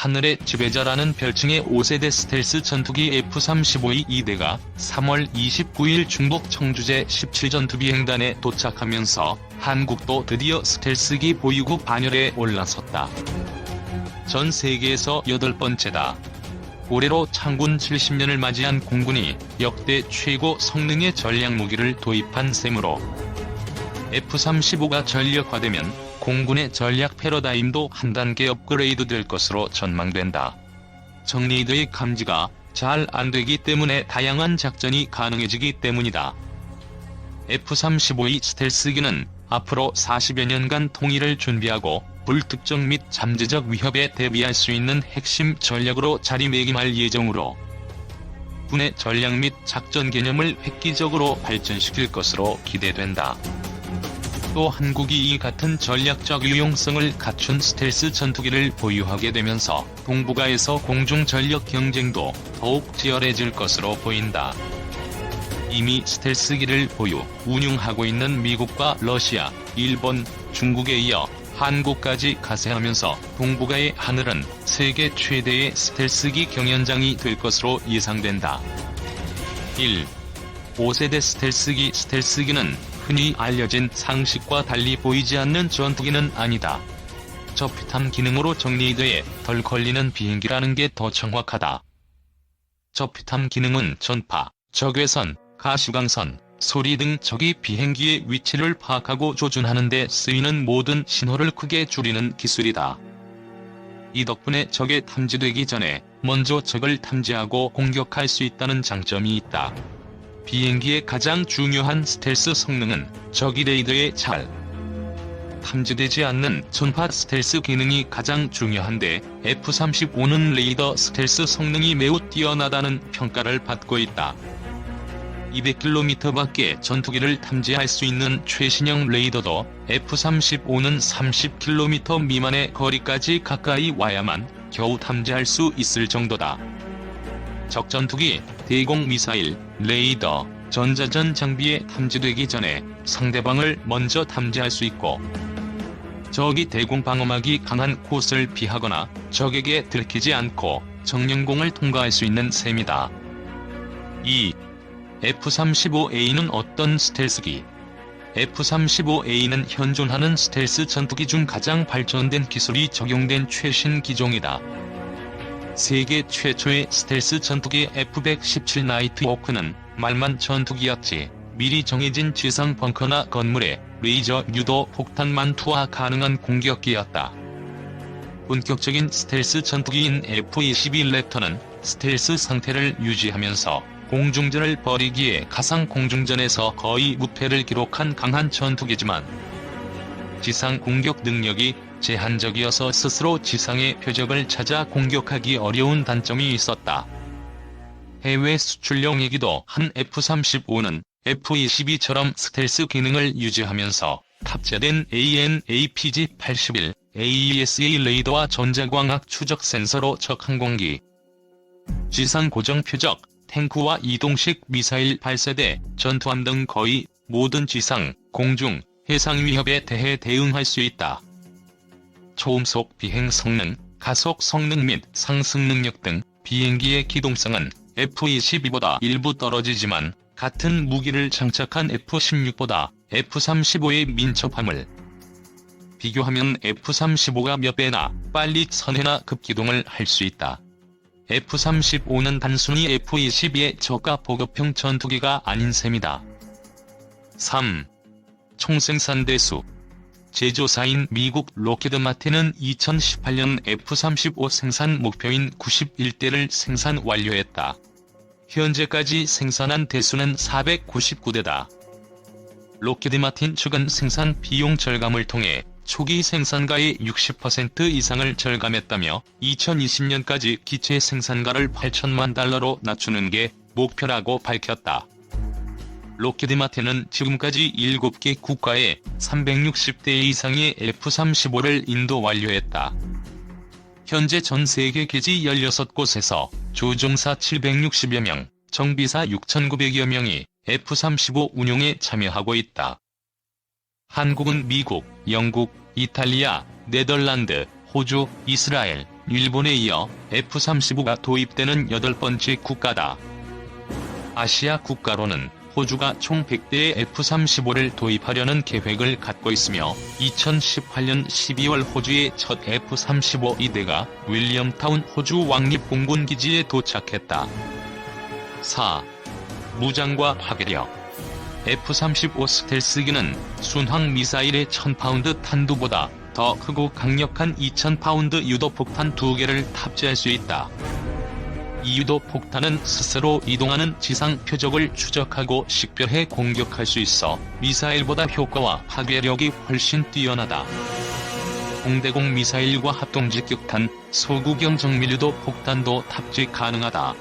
하늘의 지배자라는 별칭의 5세대 스텔스 전투기 F-35의 2대가 3월 29일 중국 청주제 17전투 비행단에 도착하면서 한국도 드디어 스텔스기 보유국 반열에 올라섰다. 전 세계에서 여덟 번째다. 올해로 창군 70년을 맞이한 공군이 역대 최고 성능의 전략 무기를 도입한 셈으로 F-35가 전력화되면 공군의 전략 패러다임도 한 단계 업그레이드 될 것으로 전망된다. 정리도의 감지가 잘 안되기 때문에 다양한 작전이 가능해지기 때문이다. F-35의 스텔스기는 앞으로 40여 년간 통일을 준비하고 불특정 및 잠재적 위협에 대비할 수 있는 핵심 전략으로 자리매김할 예정으로 군의 전략 및 작전 개념을 획기적으로 발전시킬 것으로 기대된다. 또 한국이 이 같은 전략적 유용성을 갖춘 스텔스 전투기를 보유하게 되면서 동북아에서 공중 전력 경쟁도 더욱 치열해질 것으로 보인다. 이미 스텔스기를 보유, 운용하고 있는 미국과 러시아, 일본, 중국에 이어 한국까지 가세하면서 동북아의 하늘은 세계 최대의 스텔스기 경연장이 될 것으로 예상된다. 1. 5세대 스텔스기 스텔스기는 흔히 알려진 상식과 달리 보이지 않는 전투기는 아니다. 저피탐 기능으로 정리되에 덜 걸리는 비행기라는 게 더 정확하다. 저피탐 기능은 전파, 적외선, 가시광선, 소리 등 적이 비행기의 위치를 파악하고 조준하는 데 쓰이는 모든 신호를 크게 줄이는 기술이다. 이 덕분에 적에 탐지되기 전에 먼저 적을 탐지하고 공격할 수 있다는 장점이 있다. 비행기의 가장 중요한 스텔스 성능은 적이 레이더에 잘 탐지되지 않는 전파 스텔스 기능이 가장 중요한데 F-35는 레이더 스텔스 성능이 매우 뛰어나다는 평가를 받고 있다. 200km 밖에 전투기를 탐지할 수 있는 최신형 레이더도 F-35는 30km 미만의 거리까지 가까이 와야만 겨우 탐지할 수 있을 정도다. 적전투기, 대공 미사일, 레이더, 전자전 장비에 탐지되기 전에 상대방을 먼저 탐지할 수 있고 적이 대공 방어막이 강한 곳을 피하거나 적에게 들키지 않고 정령공을 통과할 수 있는 셈이다. 2. F-35A는 어떤 스텔스기? F-35A는 현존하는 스텔스 전투기 중 가장 발전된 기술이 적용된 최신 기종이다. 세계 최초의 스텔스 전투기 F-117 나이트 호크는 말만 전투기였지 미리 정해진 지상 벙커나 건물에 레이저 유도 폭탄만 투하 가능한 공격기였다. 본격적인 스텔스 전투기인 F-22 랩터는 스텔스 상태를 유지하면서 공중전을 벌이기에 가상 공중전에서 거의 무패를 기록한 강한 전투기지만 지상 공격 능력이 제한적이어서 스스로 지상의 표적을 찾아 공격하기 어려운 단점이 있었다. 해외 수출용이기도 한 F-35는 F-22처럼 스텔스 기능을 유지하면서 탑재된 AN/APG-81 AESA 레이더와 전자광학 추적 센서로 적 항공기, 지상 고정 표적, 탱크와 이동식 미사일 발사대, 전투함 등 거의 모든 지상, 공중, 해상 위협에 대해 대응할 수 있다. 초음속 비행 성능, 가속 성능 및 상승 능력 등 비행기의 기동성은 F-22보다 일부 떨어지지만 같은 무기를 장착한 F-16보다 F-35의 민첩함을 비교하면 F-35가 몇 배나 빨리 선회나 급기동을 할 수 있다. F-35는 단순히 F-22의 저가 보급형 전투기가 아닌 셈이다. 3. 총생산 대수 제조사인 미국 로키드 마틴은 2018년 F-35 생산 목표인 91대를 생산 완료했다. 현재까지 생산한 대수는 499대다. 로키드 마틴 측은 생산 비용 절감을 통해 초기 생산가의 60% 이상을 절감했다며 2020년까지 기체 생산가를 8천만 달러로 낮추는 게 목표라고 밝혔다. 로키드 마틴은 지금까지 7개 국가에 360대 이상의 F-35를 인도 완료했다. 현재 전 세계 기지 16곳에서 조종사 760여 명, 정비사 6,900여 명이 F-35 운용에 참여하고 있다. 한국은 미국, 영국, 이탈리아, 네덜란드, 호주, 이스라엘, 일본에 이어 F-35가 도입되는 여덟 번째 국가다. 아시아 국가로는 호주가 총 100대의 F-35를 도입하려는 계획을 갖고 있으며 2018년 12월 호주의 첫 F-35 2대가 윌리엄타운 호주 왕립공군기지에 도착했다. 4. 무장과 파괴력 F-35 스텔스기는 순항 미사일의 1000파운드 탄두보다 더 크고 강력한 2000파운드 유도폭탄 2개를 탑재할 수 있다. 이 유도 폭탄은 스스로 이동하는 지상 표적을 추적하고 식별해 공격할 수 있어 미사일보다 효과와 파괴력이 훨씬 뛰어나다. 공대공 미사일과 합동 직격탄, 소구경 정밀유도 폭탄도 탑재 가능하다.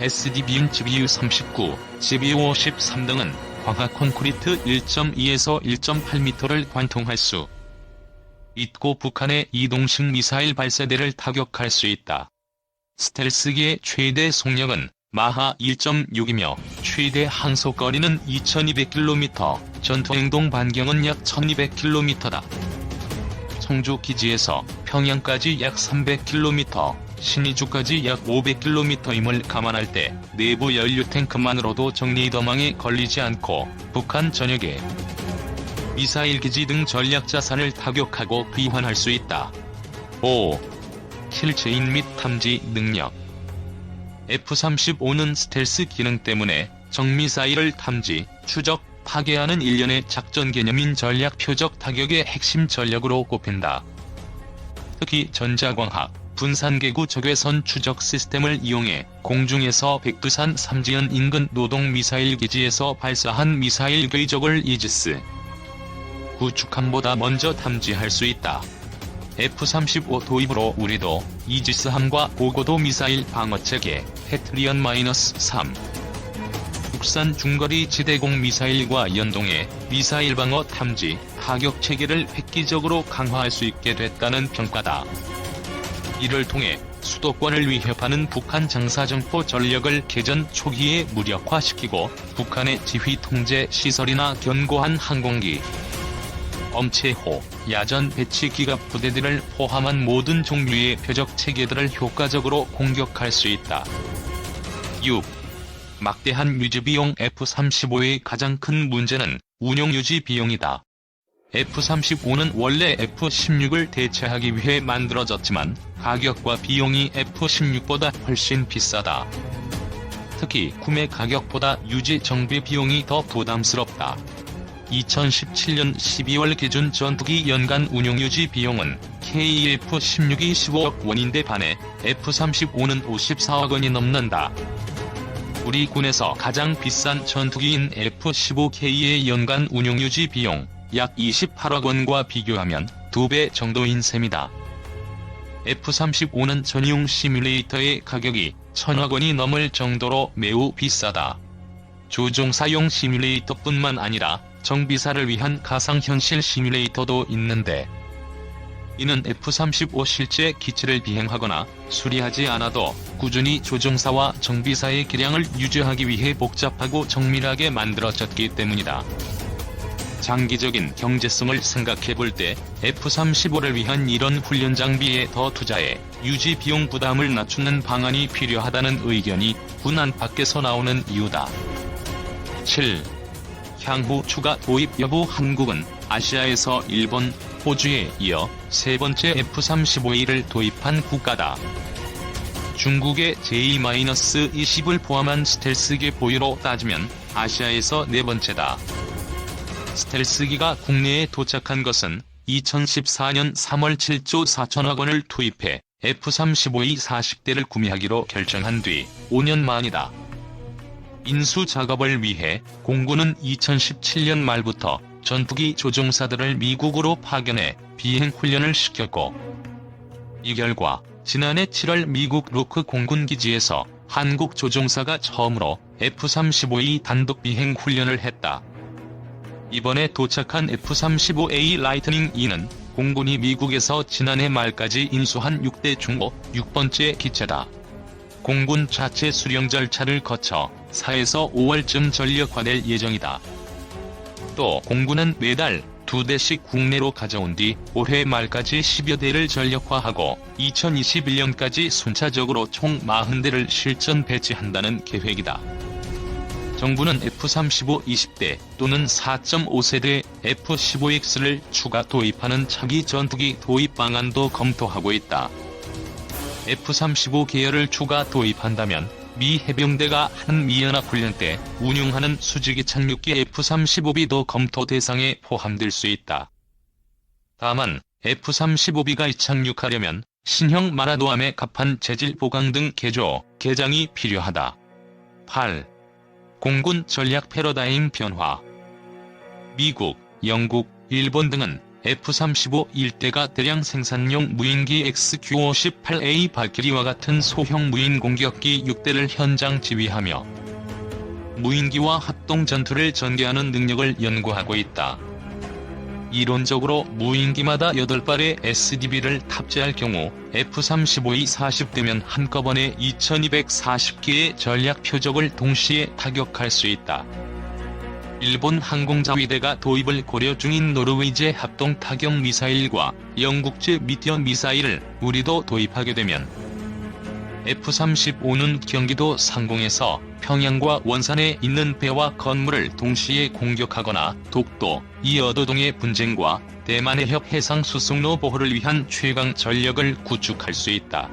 SDB은 GBU-39, GBU-53 등은 광학 콘크리트 1.2에서 1.8m를 관통할 수 있고 북한의 이동식 미사일 발사대를 타격할 수 있다. 스텔스기의 최대 속력은 마하 1.6이며 최대 항속거리는 2200km, 전투행동 반경은 약 1200km다. 청주 기지에서 평양까지 약 300km, 신의주까지 약 500km임을 감안할 때 내부 연료 탱크만으로도 정리더망에 걸리지 않고 북한 전역에 미사일 기지 등 전략 자산을 타격하고 귀환할 수 있다. 5. 실체인 및 탐지 능력 F-35는 스텔스 기능 때문에 정미사일을 탐지, 추적, 파괴하는 일련의 작전 개념인 전략 표적 타격의 핵심 전력으로 꼽힌다. 특히 전자광학, 분산계구 적외선 추적 시스템을 이용해 공중에서 백두산 삼지연 인근 노동 미사일 기지에서 발사한 미사일 궤적을 이지스 구축함보다 먼저 탐지할 수 있다. F-35 도입으로 우리도 이지스함과 고고도 미사일 방어체계 해트리언-3 국산 중거리 지대공 미사일과 연동해 미사일 방어 탐지, 타격 체계를 획기적으로 강화할 수 있게 됐다는 평가다. 이를 통해 수도권을 위협하는 북한 장사정포 전력을 개전 초기에 무력화시키고 북한의 지휘 통제 시설이나 견고한 항공기, 엄체호, 야전 배치 기갑 부대들을 포함한 모든 종류의 표적 체계들을 효과적으로 공격할 수 있다. 6. 막대한 유지 비용 F-35의 가장 큰 문제는 운용 유지 비용이다. F-35는 원래 F-16을 대체하기 위해 만들어졌지만 가격과 비용이 F-16보다 훨씬 비싸다. 특히 구매 가격보다 유지 정비 비용이 더 부담스럽다. 2017년 12월 기준 전투기 연간 운용 유지 비용은 KF-16이 15억 원인데 반해 F-35는 54억 원이 넘는다. 우리 군에서 가장 비싼 전투기인 F-15K의 연간 운용 유지 비용 약 28억 원과 비교하면 2배 정도인 셈이다. F-35는 전용 시뮬레이터의 가격이 1000억 원이 넘을 정도로 매우 비싸다. 조종사용 시뮬레이터뿐만 아니라 정비사를 위한 가상현실 시뮬레이터도 있는데 이는 F-35 실제 기체를 비행하거나 수리하지 않아도 꾸준히 조종사와 정비사의 기량을 유지하기 위해 복잡하고 정밀하게 만들어졌기 때문이다. 장기적인 경제성을 생각해 볼 때 F-35를 위한 이런 훈련 장비에 더 투자해 유지 비용 부담을 낮추는 방안이 필요하다는 의견이 군 안팎에서 나오는 이유다. 7. 향후 추가 도입 여부 한국은 아시아에서 일본, 호주에 이어 세 번째 F-35A를 도입한 국가다. 중국의 J-20을 포함한 스텔스기 보유로 따지면 아시아에서 네 번째다. 스텔스기가 국내에 도착한 것은 2014년 3월 7조 4천억 원을 투입해 F-35E 40대를 구매하기로 결정한 뒤 5년 만이다. 인수 작업을 위해 공군은 2017년 말부터 전투기 조종사들을 미국으로 파견해 비행 훈련을 시켰고 이 결과 지난해 7월 미국 로크 공군 기지에서 한국 조종사가 처음으로 F-35E 단독 비행 훈련을 했다. 이번에 도착한 F-35A 라이트닝 E는 공군이 미국에서 지난해 말까지 인수한 6대 중고 6번째 기체다. 공군 자체 수령 절차를 거쳐 4에서 5월쯤 전력화될 예정이다. 또 공군은 매달 두 대씩 국내로 가져온 뒤 올해 말까지 10여 대를 전력화하고 2021년까지 순차적으로 총 40대를 실전 배치한다는 계획이다. 정부는 F-35 20대 또는 4.5세대 F-15X를 추가 도입하는 차기 전투기 도입 방안도 검토하고 있다. F-35 계열을 추가 도입한다면 미 해병대가 한미연합훈련 때 운용하는 수직이 착륙기 F-35B도 검토 대상에 포함될 수 있다. 다만 F-35B가 이착륙하려면 신형 마라도암의 갑판 재질 보강 등 개조, 개장이 필요하다. 8. 공군 전략 패러다임 변화 미국, 영국, 일본 등은 F-35 일대가 대량 생산용 무인기 XQ-58A 발키리와 같은 소형 무인 공격기 6대를 현장 지휘하며 무인기와 합동 전투를 전개하는 능력을 연구하고 있다. 이론적으로 무인기마다 8발의 SDB를 탑재할 경우 F-35이 40대면 한꺼번에 2240개의 전략 표적을 동시에 타격할 수 있다. 일본 항공자위대가 도입을 고려 중인 노르웨이제 합동 타격 미사일과 영국제 미디어 미사일을 우리도 도입하게 되면 F-35는 경기도 상공에서 평양과 원산에 있는 배와 건물을 동시에 공격하거나 독도, 이어도동의 분쟁과 대만의 협 해상 수송로 보호를 위한 최강 전력을 구축할 수 있다.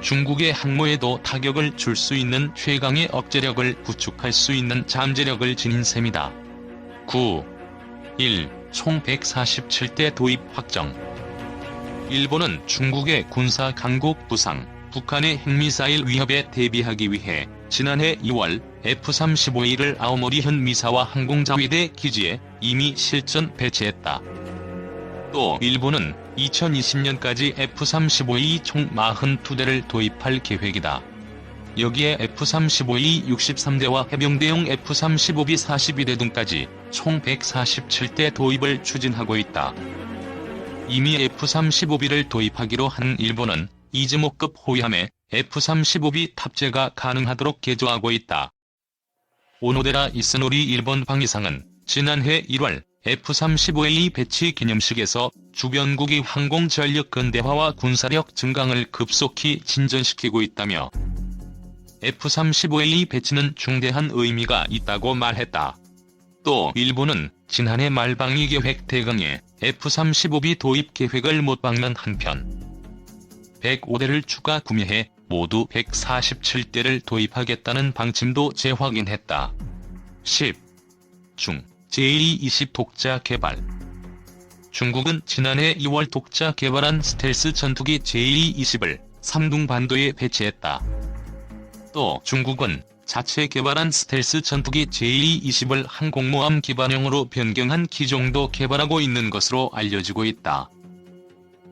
중국의 항모에도 타격을 줄 수 있는 최강의 억제력을 구축할 수 있는 잠재력을 지닌 셈이다. 9. 1. 총 147대 도입 확정 일본은 중국의 군사 강국 부상, 북한의 핵미사일 위협에 대비하기 위해 지난해 2월 F-35A를 아오모리 현 미사와 항공자위대 기지에 이미 실전 배치했다. 또 일본은 2020년까지 F-35A 총 42대를 도입할 계획이다. 여기에 F-35A 63대와 해병대용 F-35B 42대 등까지 총 147대 도입을 추진하고 있다. 이미 F-35B를 도입하기로 한 일본은 이즈모급 호위함에 F-35B 탑재가 가능하도록 개조하고 있다. 오노데라 이스노리 일본 방위상은 지난해 1월 F-35A 배치 기념식에서 주변국이 항공 전력 근대화와 군사력 증강을 급속히 진전시키고 있다며 F-35A 배치는 중대한 의미가 있다고 말했다. 또 일본은 지난해 말방위 계획 대강에 F-35B 도입 계획을 못 박는 한편 105대를 추가 구매해 모두 147대를 도입하겠다는 방침도 재확인했다. 10. 중 제220 독자 개발 중국은 지난해 2월 독자 개발한 스텔스 전투기 제220을 삼둥 반도에 배치했다. 또 중국은 자체 개발한 스텔스 전투기 제220을 항공모함 기반형으로 변경한 기종도 개발하고 있는 것으로 알려지고 있다.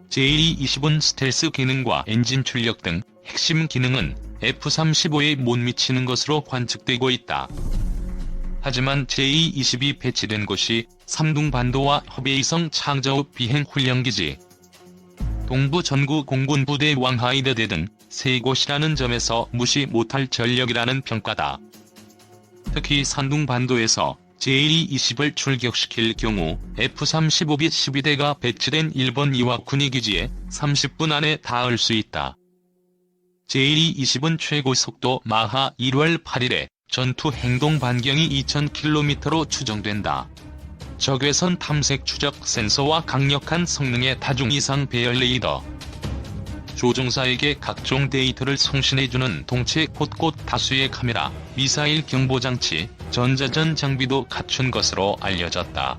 제220은 스텔스 기능과 엔진 출력 등 핵심 기능은 F-35에 못 미치는 것으로 관측되고 있다. 하지만 제220이 배치된 곳이 삼둥반도와 허베이성 창저우 비행훈련기지, 동부 전구 공군부대 왕하이드대 등 세 곳이라는 점에서 무시 못할 전력이라는 평가다. 특히 산둥반도에서 제220을 출격시킬 경우 F-35B 12대가 배치된 일본 이와쿠니 기지에 30분 안에 닿을 수 있다. 제220은 최고 속도 마하 1월 8일에 전투 행동 반경이 2000km로 추정된다. 적외선 탐색 추적 센서와 강력한 성능의 다중 이상 배열 레이더. 조종사에게 각종 데이터를 송신해주는 동체 곳곳 다수의 카메라, 미사일 경보장치, 전자전 장비도 갖춘 것으로 알려졌다.